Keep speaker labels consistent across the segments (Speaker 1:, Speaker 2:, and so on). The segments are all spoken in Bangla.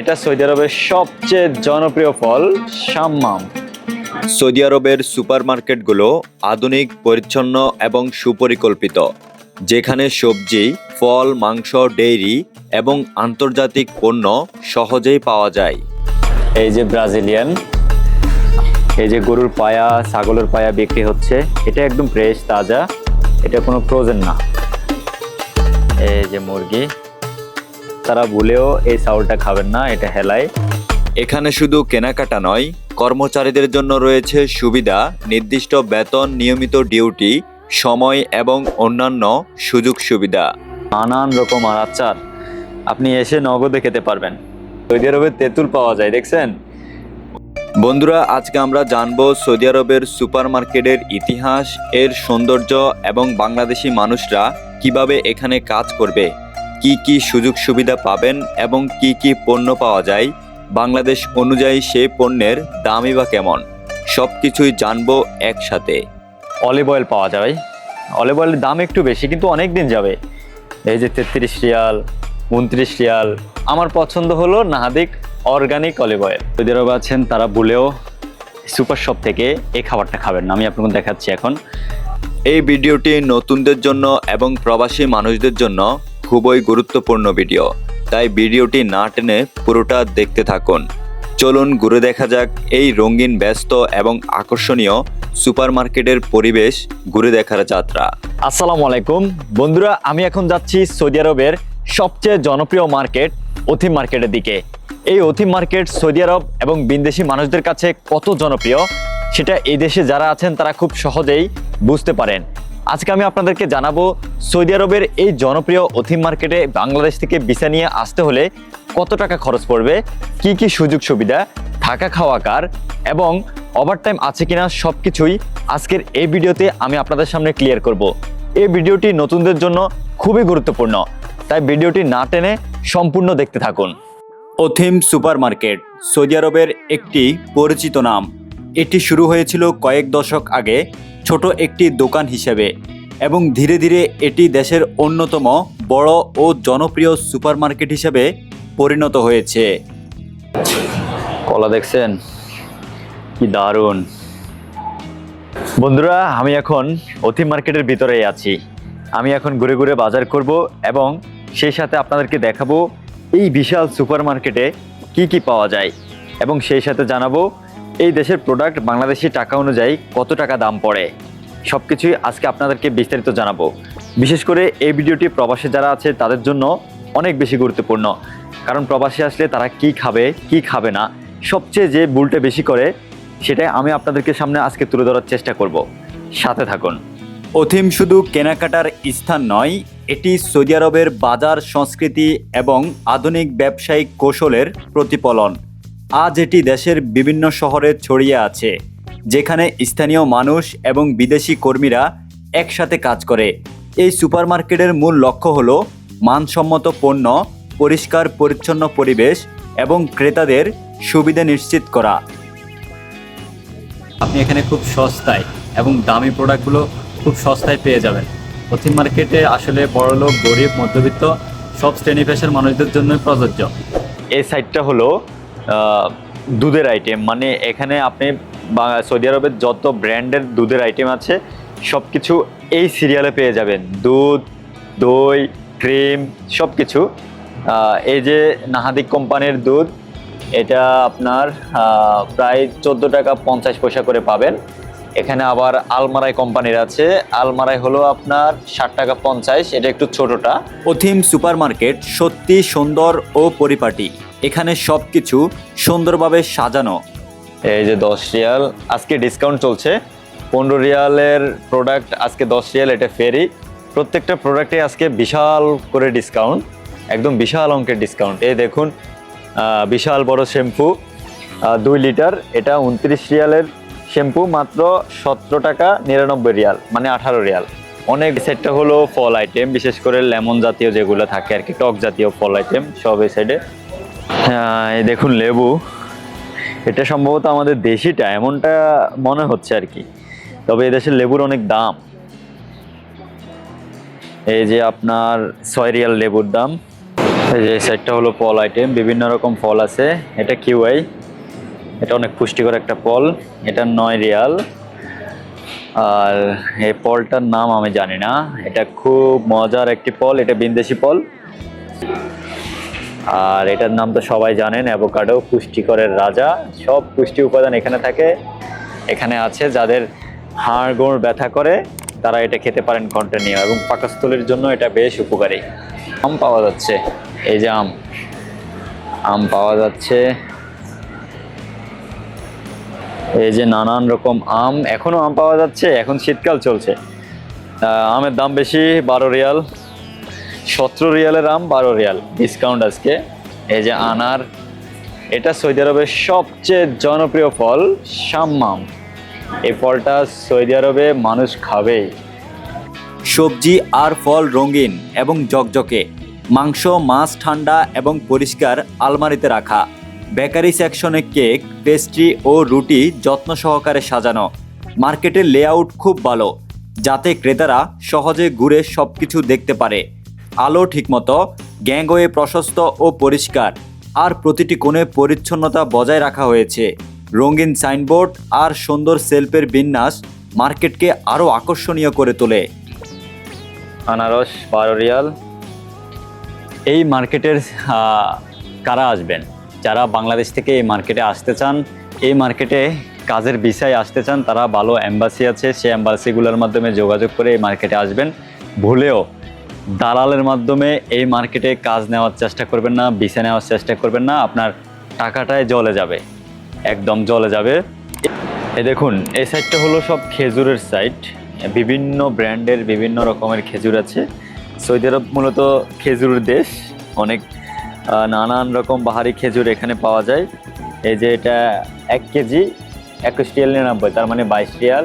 Speaker 1: এটা সৌদি আরবের সবচেয়ে জনপ্রিয় ফল সাম্মাম।
Speaker 2: সৌদি আরবের সুপারমার্কেটগুলো আধুনিক পরিচ্ছন্ন এবং সুপরিকল্পিত যেখানে সবজি ফল মাংস ডেইরি এবং আন্তর্জাতিক পণ্য সহজেই পাওয়া যায়।
Speaker 1: এই যে ব্রাজিলিয়ান এই যে গরুর পায়া ছাগলের পায়া বিক্রি হচ্ছে এটা একদম ফ্রেশ তাজা এটা কোনো ফ্রোজেন না। এই যে মুরগি। তারা ভুলেও এই চাউলটা খাবেন না এটা হেলায়।
Speaker 2: এখানে শুধু কেনাকাটা নয় কর্মচারীদের জন্য রয়েছে সুবিধা নির্দিষ্ট বেতন নিয়মিত ডিউটি সময় এবং অন্যান্য সুযোগ সুবিধা।
Speaker 1: নানান রকম আচার আপনি এসে নগদে খেতে পারবেন। সৌদি আরবে তেঁতুল পাওয়া যায় দেখছেন?
Speaker 2: বন্ধুরা আজকে আমরা জানব সৌদি আরবের সুপারমার্কেটের ইতিহাস এর সৌন্দর্য এবং বাংলাদেশি মানুষরা কীভাবে এখানে কাজ করবে। কি কি সুযোগ সুবিধা পাবেন এবং কি কি পণ্য পাওয়া যায় বাংলাদেশ অনুযায়ী সেই পণ্যের দামই বা কেমন সব কিছুই জানব একসাথে।
Speaker 1: অলিভ অয়েল পাওয়া যায় অলিভ অয়েলের দাম একটু বেশি কিন্তু অনেক দিন যাবে। এই যে তেত্রিশ রিয়াল উনত্রিশ রিয়াল আমার পছন্দ হলো নাহাদিক অর্গানিক অলিভ অয়েল আরবে আছেন তারা ভুলেও সুপার শপ থেকে এই খাবারটা খাবেন না আমি আপনাকে দেখাচ্ছি এখন।
Speaker 2: এই ভিডিওটি নতুনদের জন্য এবং প্রবাসী মানুষদের জন্য খুবই গুরুত্বপূর্ণ ভিডিও। তাই ভিডিওটি না টেনে পুরোটা দেখতে থাকুন। চলুন ঘুরে দেখা যাক এই রঙিন, ব্যস্ত এবং আকর্ষণীয় সুপারমার্কেটের পরিবেশ ঘুরে দেখার যাত্রা।
Speaker 1: আসসালামু আলাইকুম। বন্ধুরা, আমি এখন যাচ্ছি সৌদি আরবের সবচেয়ে জনপ্রিয় মার্কেট অথিম মার্কেটের দিকে। এই অথিম মার্কেট সৌদি আরব এবং বিদেশি মানুষদের কাছে কত জনপ্রিয়, সেটা এই দেশে যারা আছেন তারা খুব সহজেই বুঝতে পারেন। আজকে আমি আপনাদেরকে জানাব, সৌদি আরবের এই জনপ্রিয় অথিম মার্কেটে বাংলাদেশ থেকে ভিসা নিয়ে আসতে হলে কত টাকা খরচ পড়বে, কি কি সুযোগ সুবিধা, থাকা খাওয়া কার, এবং ওভারটাইম আছে কিনা সব কিছুই আজকের এই ভিডিওতে আমি আপনাদের সামনে ক্লিয়ার করব। এই ভিডিওটি নতুনদের জন্য খুবই গুরুত্বপূর্ণ, তাই ভিডিওটি না টেনে সম্পূর্ণ দেখতে থাকুন।
Speaker 2: অথিম সুপার মার্কেট সৌদি আরবের একটি পরিচিত নাম। এটি শুরু হয়েছিল কয়েক দশক আগে ছোট একটি দোকান হিসেবে এবং ধীরে ধীরে এটি দেশের অন্যতম বড় ও জনপ্রিয় সুপারমার্কেট হিসেবে পরিণত হয়েছে।
Speaker 1: কলা দেখছেন? কি দারুণ। বন্ধুরা, আমি এখন অতি মার্কেটের ভিতরেই আছি। আমি এখন ঘুরে ঘুরে বাজার করব এবং সেই সাথে আপনাদেরকে দেখাবো এই বিশাল সুপার মার্কেটে কি কি পাওয়া যায় এবং সেই সাথে জানাব এই দেশের প্রোডাক্ট বাংলাদেশি টাকা অনুযায়ী কত টাকা দাম পড়ে? সব কিছুই আজকে আপনাদেরকে বিস্তারিত জানাব। বিশেষ করে এই ভিডিওটি প্রবাসী যারা আছে, তাদের জন্য অনেক বেশি গুরুত্বপূর্ণ। কারণ প্রবাসী আসলে তারা কি খাবে কি খাবে না, সবচেয়ে যে ভুলটা বেশি করে, সেটাই আমি আপনাদেরকে সামনে আজকে তুলে ধরার চেষ্টা করব। সাথে থাকুন।
Speaker 2: অথিম শুধু কেনাকাটার স্থান নয়, এটি সৌদি আরবের বাজার সংস্কৃতি এবং আধুনিক ব্যবসায়িক কৌশলের প্রতিফলন। আজ এটি দেশের বিভিন্ন শহরে ছড়িয়ে আছে, যেখানে স্থানীয় মানুষ এবং বিদেশি কর্মীরা একসাথে কাজ করে। এই সুপারমার্কেটের মূল লক্ষ্য হল মানসম্মত পণ্য, পরিষ্কার, পরিচ্ছন্ন পরিবেশ এবং ক্রেতাদের সুবিধা নিশ্চিত করা।
Speaker 1: আপনি এখানে খুব সস্তায় এবং দামি প্রোডাক্টগুলো খুব সস্তায় পেয়ে যাবেন। পশ্চিম মার্কেটে আসলে বড়লোক, গরিব, মধ্যবিত্ত সব শ্রেণি পেশার মানুষদের জন্যই প্রযোজ্য। এই সাইটটা হলো দুধের আইটেম মানে এখানে আপনি সৌদি আরবের যত ব্র্যান্ডের দুধের আইটেম আছে সব কিছু এই সিরিয়ালে পেয়ে যাবেন। দুধ, দই ক্রিম সব কিছু এই যে নাহাদিক কোম্পানির দুধ, এটা আপনার প্রায় চোদ্দ টাকা পঞ্চাশ পয়সা করে পাবেন। এখানে আবার আলমারাই কোম্পানির আছে। আলমারাই হলো আপনার ষাট টাকা পঞ্চাশ, এটা একটু ছোটটা।
Speaker 2: অথিম সুপার মার্কেট সত্যি, সুন্দর ও পরিপাটি। এখানে সব কিছু সুন্দরভাবে সাজানো।
Speaker 1: এই যে দশ রিয়াল, আজকে ডিসকাউন্ট চলছে। পনেরো রিয়ালের প্রোডাক্ট আজকে দশ রিয়াল, এটা ফেরি প্রত্যেকটা প্রোডাক্টে আজকে বিশাল করে ডিসকাউন্ট একদম বিশাল অঙ্কের ডিসকাউন্ট এই দেখুন বিশাল বড় শ্যাম্পু দুই লিটার এটা উনত্রিশ রিয়ালের শ্যাম্পু মাত্র সতেরো টাকা নিরানব্বই রিয়াল মানে আঠারো রিয়াল। অনেক সেটটা হলো ফল আইটেম বিশেষ করে লেমন জাতীয় যেগুলো থাকে আর কি, টক জাতীয় ফল আইটেম সব এই সাইডে এই দেখুন লেবু। এটা সম্ভবত আমাদের দেশিটা, এমনটা মনে হচ্ছে আর কি। তবে এদেশের লেবুর অনেক দাম। এই যে আপনার ছয় রিয়াল লেবুর দাম। এই যে সাইডটা হলো ফল আইটেম, বিভিন্ন রকম ফল আছে। এটা কিউআই। এটা অনেক পুষ্টিকর একটা ফল এটা নয় রিয়াল। আর এই ফলটার নাম আমি জানি না। এটা খুব মজার একটি ফল এটা বিন্দেশি ফল আর এটার নাম তো সবাই জানেন, অ্যাভোকাডো, পুষ্টিকরের রাজা। সব পুষ্টি উপাদান এখানে থাকে। এখানে আছে যাদের হাড় গোড় ব্যথা করে, তারা এটা খেতে পারেন কন্টিনিউ এবং পাকস্থলীর জন্য এটা বেশ উপকারী। আম পাওয়া যাচ্ছে। এই যে আম। আম পাওয়া যাচ্ছে। এই যে নানান রকম আম। এখনও আম পাওয়া যাচ্ছে, এখন শীতকাল চলছে। আমের দাম বেশি, বারো রিয়াল। সতেরো রিয়ালের আম বারো রিয়াল। ডিসকাউন্ট আজকে। এই যে আনার, এটা সৌদি আরবের সবচেয়ে জনপ্রিয় ফল, সাম্মাম। এই ফলটা সৌদি আরবে মানুষ খাবেই
Speaker 2: সবজি আর ফল রঙিন এবং জকজকে। মাংস, মাছ ঠান্ডা এবং পরিষ্কার আলমারিতে রাখা। বেকারি সেকশনে কেক, পেস্ট্রি ও রুটি যত্ন সহকারে সাজানো। মার্কেটের লেআউট খুব ভালো, যাতে ক্রেতারা সহজে ঘুরে সব কিছু দেখতে পারে। আলো ঠিকমতো, গ্যাংওয়ে প্রশস্ত ও পরিষ্কার, আর প্রতিটি কোণে পরিচ্ছন্নতা বজায় রাখা হয়েছে। রঙিন সাইনবোর্ড আর সুন্দর সেলফের বিন্যাস মার্কেটকে আরও আকর্ষণীয় করে তোলে।
Speaker 1: আনারস বারো রিয়াল এই মার্কেটের কারা আসবেন? যারা বাংলাদেশ থেকে এই মার্কেটে আসতে চান, এই মার্কেটে কাজের বিষয় আসতে চান, তারা ভালো অ্যাম্বাসি আছে, সেই অ্যাম্বাসিগুলোর মাধ্যমে যোগাযোগ করে এই মার্কেটে আসবেন। ভুলেও দালালের মাধ্যমে এই মার্কেটে কাজ নেওয়ার চেষ্টা করবেন না ভিসা নেওয়ার চেষ্টা করবেন না, আপনার টাকাটাই জলে যাবে, একদম জলে যাবে। এ দেখুন, এই সাইডটা হলো সব খেজুরের সাইড বিভিন্ন ব্র্যান্ডের বিভিন্ন রকমের খেজুর আছে। সৌদি আরব মূলত খেজুরের দেশ, অনেক নানান রকম বাহারি খেজুর এখানে পাওয়া যায়। এই যে এটা এক কেজি একুশ রিয়াল নিরানব্বই, তার মানে বাইশ রিয়াল।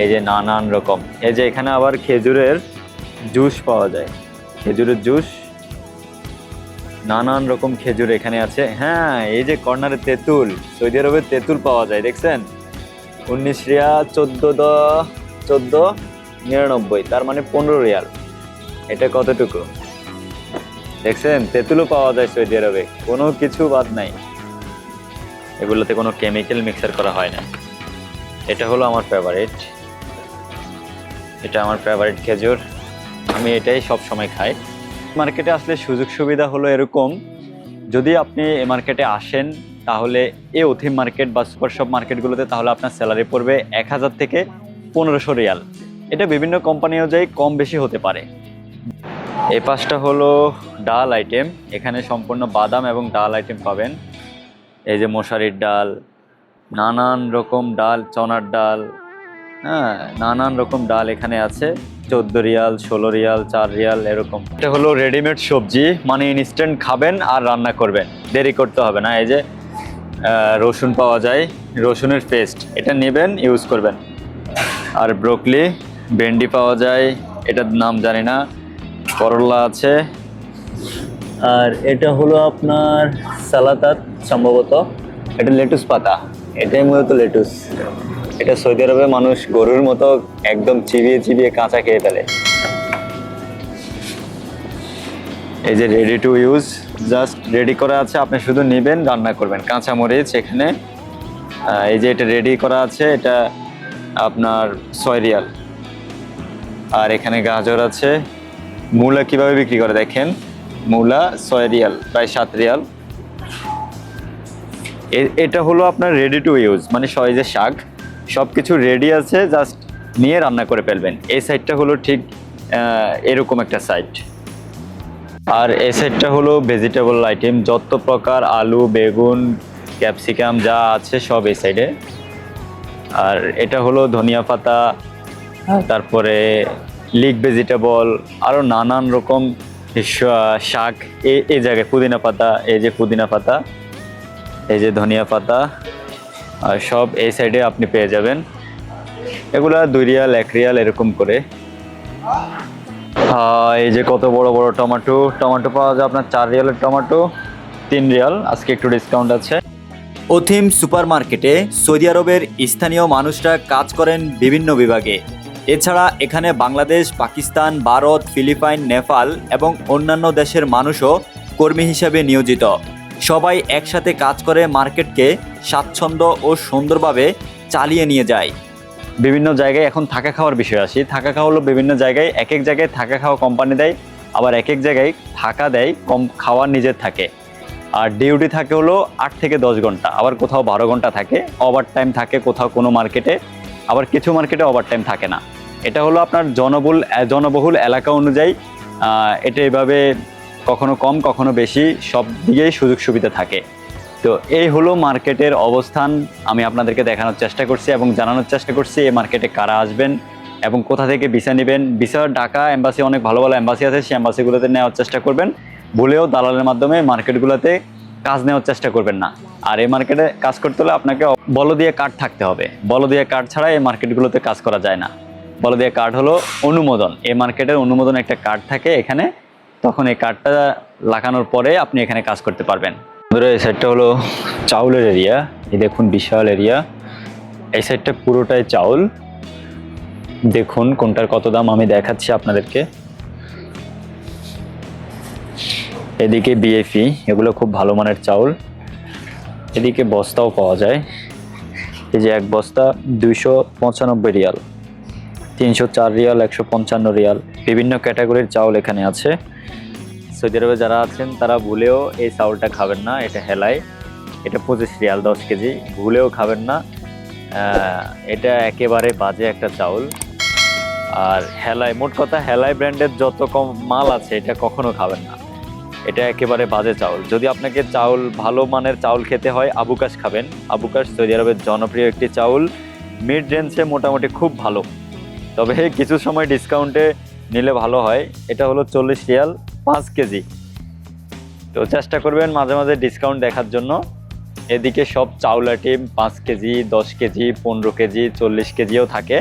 Speaker 1: এই যে নানান রকম। এই যে এখানে আবার খেজুরের জুস পাওয়া যায়। খেজুরের জুস, নানান রকম খেজুর এখানে আছে। হ্যাঁ এই যে কর্নারে তেঁতুল, সৌদি আরবে তেঁতুল পাওয়া যায়, দেখছেন? উনিশ রিয়া চোদ্দ দ, চোদ্দ, নিরানব্বই, তার মানে পনেরো রিয়াল। এটা কতটুকু? দেখছেন? তেঁতুলও পাওয়া যায় সৌদি আরবে, কোনো কিছু বাদ নাই। এগুলোতে কোনো কেমিক্যাল মিক্সার করা হয় না। এটা হলো আমার ফেভারিট এটা আমার ফেভারিট খেজুর। আমি এটাই সব সময় খাই। মার্কেটে আসলে সুযোগ সুবিধা হলো এরকম। যদি আপনি এ মার্কেটে আসেন, তাহলে এ অথিম মার্কেট বা সুপার শপ মার্কেটগুলোতে তাহলে আপনার স্যালারি পড়বে এক হাজার থেকে পনেরোশো রিয়াল। এটা বিভিন্ন কোম্পানি অনুযায়ী কম বেশি হতে পারে। এ পাশটা হলো ডাল আইটেম এখানে সম্পূর্ণ বাদাম এবং ডাল আইটেম পাবেন। এই যে মশারির ডাল, নানান রকম ডাল, চনার ডাল হ্যাঁ নানান রকম ডাল এখানে আছে। চোদ্দ রিয়াল, ষোলো রিয়াল, চার রিয়াল, এরকম। এটা হলো রেডিমেড সবজি মানে ইনস্ট্যান্ট খাবেন আর রান্না করবেন। দেরি করতে হবে না, এই যে রসুন পাওয়া যায়, রসুনের পেস্ট এটা নেবেন ইউজ করবেন। আর ব্রোকলি ভেন্ডি পাওয়া যায়, এটার নাম জানি না। করলা আছে। আর এটা হলো আপনার সালাতাত সম্ভবত এটা লেটুস পাতা। এটাই মূলত লেটুস এটা সৌদি আরবে মানুষ গরুর মতো একদম চিবিয়ে চিবিয়ে কাঁচা খেয়ে ফেলে। এই যে ready to use just ready করা আছে, আপনি শুধু নেবেন, রান্না করবেন। কাঁচা মরিচ এখানে এই যে এটা রেডি করা আছে, এটা আপনার ছয় রিয়াল আর এখানে গাজর আছে। মূলা কীভাবে বিক্রি করে দেখেন? মূলা ছয় রিয়াল প্রায় সাত রিয়াল এটা হলো আপনার রেডি টু ইউজ মানে সহজে শাক। সব কিছু রেডি আছে জাস্ট নিয়ে রান্না করে ফেলবেন। এই সাইডটা হলো ঠিক এরকম একটা সাইড আর এই সাইডটা হলো ভেজিটেবল আইটেম যত প্রকার আলু বেগুন ক্যাপসিকাম যা আছে সব এই সাইডে আর এটা হলো ধনিয়া পাতা তারপরে লিক ভেজিটেবল আরও নানান রকম শাক এই এই জায়গায় পুদিনা পাতা এই যে পুদিনা পাতা এই যে ধনিয়া পাতা সব এই সাইডে আপনি পেয়ে যাবেন। এগুলা দুই রিয়াল এক রিয়াল এরকম করে। এই যে কত বড় বড় টমেটো টমেটো পাওয়া যায় আপনার চার রিয়ালের টমেটো, তিন রিয়াল, আজকে একটু ডিসকাউন্ট আছে।
Speaker 2: অথিম সুপার মার্কেটে সৌদি আরবের স্থানীয় মানুষরা কাজ করেন বিভিন্ন বিভাগে। এছাড়া এখানে বাংলাদেশ, পাকিস্তান, ভারত, ফিলিপাইন, নেপাল এবং অন্যান্য দেশের মানুষও কর্মী হিসেবে নিয়োজিত। সবাই একসাথে কাজ করে মার্কেটকে স্বাচ্ছন্দ্য ও সুন্দরভাবে চালিয়ে নিয়ে যায়।
Speaker 1: বিভিন্ন জায়গায় এখন থাকা খাওয়ার বিষয় আসি থাকা খাওয়া হলো বিভিন্ন জায়গায় এক এক জায়গায় থাকা খাওয়া কোম্পানি দেয়, আবার এক এক জায়গায় থাকা দেয় কম খাওয়া নিজের থাকে। আর ডিউটি থাকে হলো আট থেকে দশ ঘণ্টা, আবার কোথাও বারো ঘণ্টা থাকে ওভার টাইম থাকে কোথাও কোনো মার্কেটে, আবার কিছু মার্কেটে ওভার টাইম থাকে না। এটা হলো আপনার জনবহুল জনবহুল এলাকা অনুযায়ী এটা এভাবে কখনো কম, কখনো বেশি, সব দিকেই সুযোগ সুবিধা থাকে। তো এই হলো মার্কেটের অবস্থান। আমি আপনাদেরকে দেখানোর চেষ্টা করছি এবং জানানোর চেষ্টা করছি এই মার্কেটে কারা আসবেন এবং কোথা থেকে ভিসা নেবেন। ভিসা ঢাকা এম্বাসি, অনেক ভালো ভালো এম্বাসি আছে, সেই এম্বাসিগুলোতে নেওয়ার চেষ্টা করবেন। ভুলেও দালালের মাধ্যমে মার্কেটগুলোতে কাজ নেওয়ার চেষ্টা করবেন না। আর এই মার্কেটে কাজ করতে হলে আপনাকে বল দিয়ে কার্ড থাকতে হবে। বল দিয়ে কার্ড ছাড়া এই মার্কেটগুলোতে কাজ করা যায় না। বল দিয়ে কার্ড হলো অনুমোদন। এই মার্কেটের অনুমোদন একটা কার্ড থাকে এখানে। তখন এই কার্ডটা লাগানোর পরে আপনি এখানে কাজ করতে পারবেন। ধরো এই সাইডটা হলো চাউলের এরিয়া এই দেখুন বিশাল এরিয়া এই সাইডটা পুরোটাই চাউল। দেখুন কোনটার কত দাম আমি দেখাচ্ছি আপনাদেরকে। এদিকে বিএফি এগুলো খুব ভালো মানের চাউল। এদিকে বস্তাও পাওয়া যায়। এই যে এক বস্তা দুইশো পঁচানব্বই রিয়াল, তিনশো চার রিয়াল, একশো পঞ্চান্ন রিয়াল। বিভিন্ন ক্যাটাগরির চাউল এখানে আছে। সৌদি আরবে যারা আছেন, তারা ভুলেও এই চাউলটা খাবেন না, এটা হেলায় এটা পঁচিশ রিয়াল, দশ কেজি, ভুলেও খাবেন না। এটা একেবারে বাজে একটা চাউল। আর হেলায় মোট কথা হেলাই ব্র্যান্ডের যত কম মাল আছে, এটা কখনো খাবেন না। এটা একেবারে বাজে চাউল। যদি আপনাকে চাউল, ভালো মানের চাউল খেতে হয় আবুকাশ খাবেন। আবুকাশ সৌদি আরবের জনপ্রিয় একটি চাউল। মিড রেঞ্জে মোটামুটি খুব ভালো। তবে কিছু সময় ডিসকাউন্টে নিলে ভালো হয়। এটা হলো চল্লিশ রিয়াল। পাঁচ কেজি। তো চেষ্টা করবেন মাঝে মাঝে ডিসকাউন্ট দেখার জন্য। এদিকে সব চাউল আইটেম পাঁচ কেজি, দশ কেজি, পনেরো কেজি, চল্লিশ কেজিও থাকে।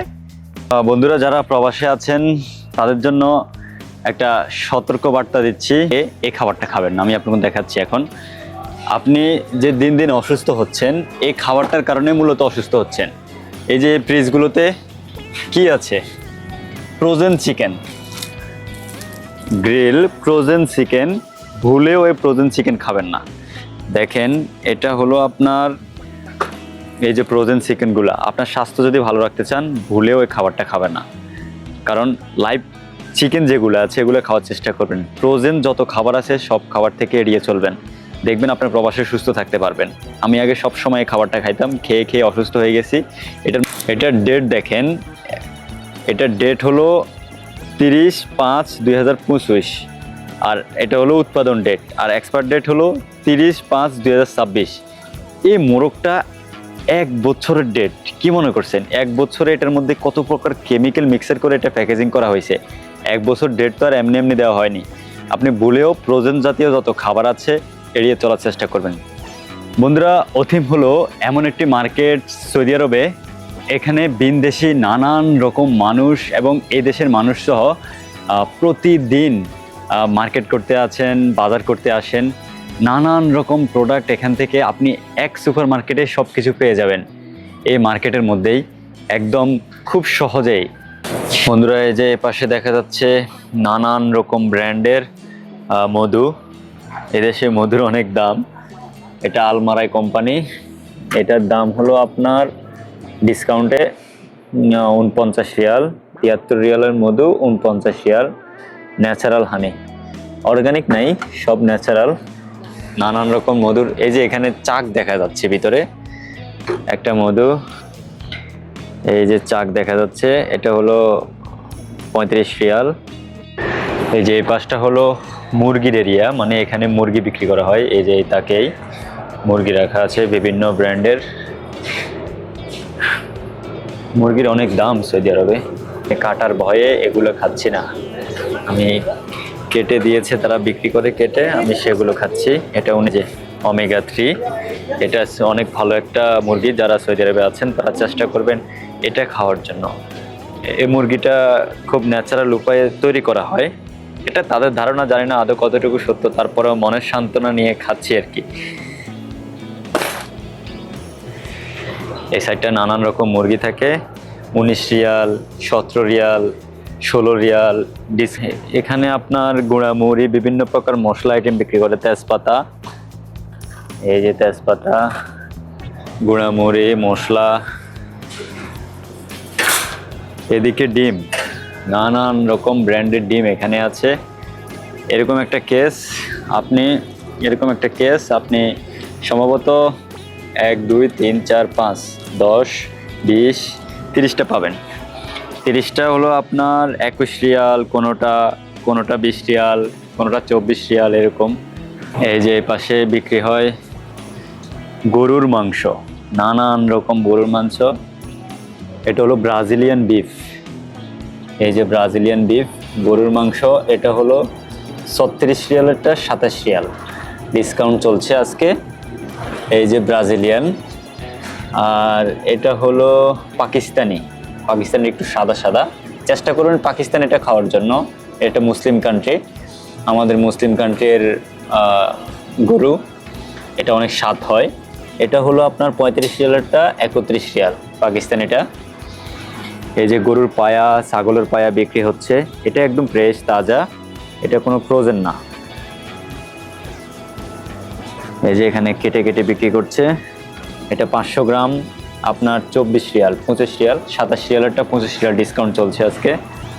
Speaker 1: বন্ধুরা, যারা প্রবাসে আছেন, তাদের জন্য একটা সতর্ক বার্তা দিচ্ছি এই খাবারটা খাবেন না, আমি আপনাকে দেখাচ্ছি এখন। আপনি যে দিন দিন অসুস্থ হচ্ছেন, এই খাবারটার কারণে মূলত অসুস্থ হচ্ছেন। এই যে ফ্রিজগুলোতে কি আছে? Frozen chicken grill frozen chicken, ভুলেও এই ফ্রোজেন চিকেন খাবেন না। দেখেন, এটা হলো আপনার এই যে ফ্রোজেন চিকেনগুলো। আপনার স্বাস্থ্য যদি ভালো রাখতে চান, ভুলেও এই খাবারটা খাবেন না। কারণ লাইভ চিকেন যেগুলো আছে, এগুলো খাওয়ার চেষ্টা করবেন। ফ্রোজেন যত খাবার আছে, সব খাবার থেকে এড়িয়ে চলবেন। দেখবেন আপনার প্রবাসে সুস্থ থাকতে পারবেন। আমি আগে সব সময় খাবারটা খাইতাম, খেয়ে খেয়ে অসুস্থ হয়ে গেছি। এটার এটার ডেট দেখেন, এটার ডেট হলো তিরিশ পাঁচ দুই হাজার পঁচিশ। আর এটা হলো উৎপাদন ডেট আর এক্সপায়ার ডেট হলো তিরিশ পাঁচ দুই হাজার ছাব্বিশ। এই মোরগটা এক বছরের ডেট কি মনে করছেন? এক বছরে এটার মধ্যে কত প্রকার কেমিক্যাল মিক্সার করে এটা প্যাকেজিং করা হয়েছে? এক বছর ডেট তো আর এমনি এমনি দেওয়া হয়নি। আপনি ভুলেও ফ্রোজেন জাতীয় যত খাবার আছে এড়িয়ে চলার চেষ্টা করবেন। বন্ধুরা অথিম হলো এমন একটি মার্কেট সৌদি আরবে এখানে বিনদেশি নানান রকম মানুষ এবং এই দেশের মানুষ সহ প্রতিদিন মার্কেট করতে আছেন বাজার করতে আসেন, নানান রকম প্রোডাক্ট এখান থেকে আপনি এক সুপার মার্কেটে সব কিছু পেয়ে যাবেন। এই মার্কেটের মধ্যেই একদম খুব সহজেই। বন্ধুরা, এই যে পাশে দেখা যাচ্ছে নানান রকম ব্র্যান্ডের মধু। এদেশে মধুর অনেক দাম। এটা আলমারাই কোম্পানি। এটার দাম হলো আপনার ডিসকাউন্টে উনপঞ্চাশ রিয়াল, তিয়াত্তর রিয়ালের মধু উনপঞ্চাশ রিয়াল, ন্যাচারাল হানি। অর্গানিক নাই, সব ন্যাচারাল। নানান রকম মধুর, এই যে এখানে চাক দেখা যাচ্ছে ভিতরে, একটা মধু। এই যে চাক দেখা যাচ্ছে, এটা হলো পঁয়ত্রিশ রিয়াল। এই যে এই পাশটা হলো মুরগির এরিয়া মানে এখানে মুরগি বিক্রি করা হয়, এই যে তাকেই। মুরগি রাখা আছে বিভিন্ন ব্র্যান্ডের। মুরগির অনেক দাম সৌদি আরবে। কাটার ভয়ে এগুলো খাচ্ছি না। আমি কেটে দিয়েছে, তারা বিক্রি করে কেটে আমি সেগুলো খাচ্ছি। এটা উনি যে অমেগা থ্রি এটা অনেক ভালো একটা মুরগি। যারা সৌদি আরবে আছেন, তারা চেষ্টা করবেন এটা খাওয়ার জন্য। এই মুরগিটা খুব ন্যাচারাল উপায়ে তৈরি করা হয়। এটা তাদের ধারণা, জানি না আদৌ কতটুকু সত্য, তারপরেও মনের সান্ত্বনা নিয়ে খাচ্ছি আর কি। এই সাইডটা নানান রকম মুরগি থাকে। উনিশ রিয়াল, সতেরো রিয়াল, ষোলো রিয়াল, ডিস এখানে আপনার গুঁড়া মুড়ি, বিভিন্ন প্রকার মশলা আইটেম বিক্রি করে। তেজপাতা, এই যে তেজপাতা, গুঁড়া মুড়ি, মশলা, এদিকে ডিম। নানান রকম ব্র্যান্ডের ডিম এখানে আছে। এরকম একটা কেস আপনি এরকম একটা কেস আপনি সম্ভবত এক, দুই, তিন, চার, পাঁচ, দশ, বিশ, তিরিশটা পাবেন। তিরিশটা হলো আপনার একুশ রিয়াল, কোনোটা কোনোটা বিশ রিয়াল, কোনোটা চব্বিশ রিয়াল এরকম। এই যে পাশে বিক্রি হয় গরুর মাংস, নানান রকম গরুর মাংস। এটা হলো ব্রাজিলিয়ান বিফ। এই যে ব্রাজিলিয়ান বিফ, গরুর মাংস, এটা হলো ছত্রিশ রিয়ালেরটা সাতাশ রিয়াল। ডিসকাউন্ট চলছে আজকে। এই যে ব্রাজিলিয়ান, আর এটা হলো পাকিস্তানি। পাকিস্তানি একটু সাদা সাদা। চেষ্টা করুন পাকিস্তান এটা খাওয়ার জন্য। এটা মুসলিম কান্ট্রি আমাদের মুসলিম কান্ট্রির গরু। এটা অনেক স্বাদ হয়। এটা হলো আপনার পঁয়ত্রিশ রিয়ালেরটা একত্রিশ রিয়াল, পাকিস্তান এটা। এই যে গরুর পায়া, ছাগলের পায়া বিক্রি হচ্ছে। এটা একদম ফ্রেশ তাজা। এটা কোনো ফ্রোজেন না। এই যে এখানে কেটে কেটে বিক্রি করছে। এটা পাঁচশো গ্রাম, আপনার চব্বিশ রিয়াল, পঁচিশ রিয়াল, সাতাশ রিয়ালেরটা পঁচিশ রিয়াল ডিসকাউন্ট চলছে আজকে।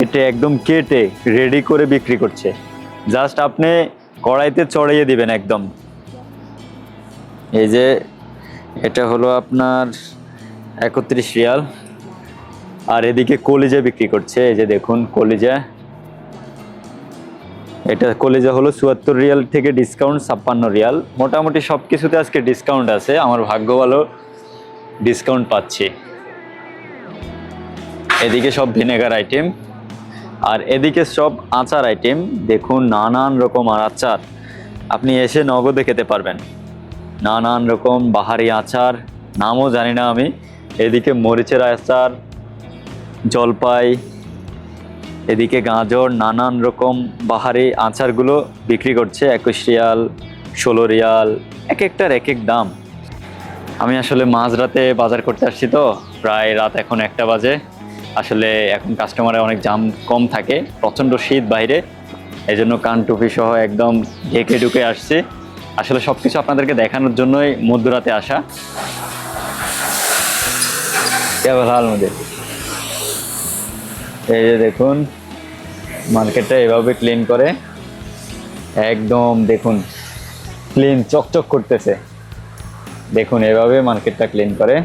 Speaker 1: এটা একদম কেটে রেডি করে বিক্রি করছে। জাস্ট আপনি কড়াইতে চড়াইয়ে দিবেন একদম। এই যে এটা হলো আপনার একত্রিশ রিয়াল। আর এদিকে কলিজা বিক্রি করছে, এই যে দেখুন কলিজা। এটা কলিজা হলো চুয়াত্তর রিয়াল থেকে ডিসকাউন্ট ছাপ্পান্ন রিয়াল। মোটামুটি সব কিছুতে আজকে ডিসকাউন্ট আছে। আমার ভাগ্য ভালো ডিসকাউন্ট পাচ্ছি। এদিকে সব ভিনেগার আইটেম আর এদিকে সব আচার আইটেম দেখুন নানান রকম আর আচার। আপনি এসে নগদে খেতে পারবেন। নানান রকম বাহারি আচার। নামও জানি না আমি। এদিকে মরিচের আচার, জলপাই এদিকে গাজর নানান রকম বাহারি আচারগুলো বিক্রি করছে, একুশ রিয়াল, ষোলো রিয়াল এক একটার এক এক দাম। আমি আসলে মাঝরাতে বাজার করতে আসছি তো, প্রায় রাত এখন একটা বাজে। আসলে এখন কাস্টমারের অনেক জাম কম থাকে, প্রচণ্ড শীত বাইরে। এই জন্য কান টুপি সহ একদম ঢেকে ঢুকে আসছি। আসলে সব কিছু আপনাদেরকে দেখানোর জন্যই মধ্যরাতে আসা। কেবল হাল মধ্যে এই যে দেখুন মার্কেটটা এভাবে ক্লিন করে, একদম দেখুন ক্লিন চকচক করতেছে। দেখুন, এভাবে মার্কেটটা ক্লিন করে।